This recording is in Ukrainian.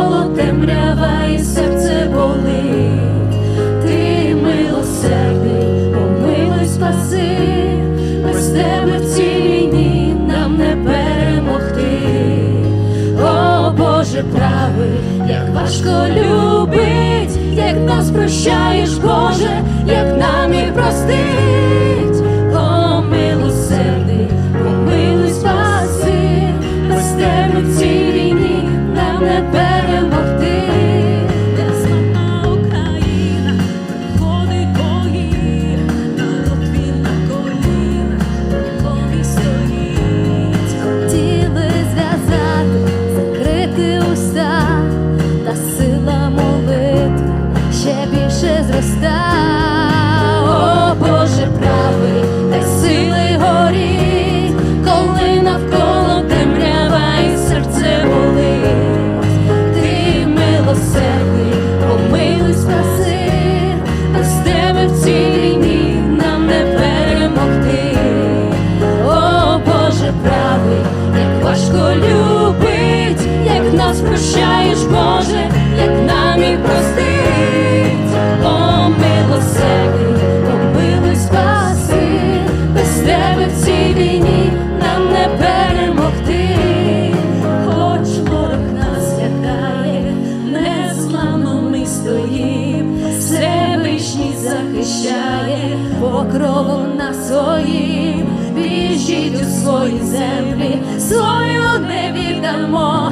навколо серце болить. Ти милосердний, помилуй, спаси, без тебе в цій нам не перемогти. О Боже правий, як важко любить, нас прощаєш, Боже, як нам і простить. О милосердний, помилуй, спаси, без тебе в цій війні нам не перемогти. Хоч ворог лякає, незламно ми стоїм, Всевишній захищає, покровом на своїм, біжіть у свої землі, свою не віддамо,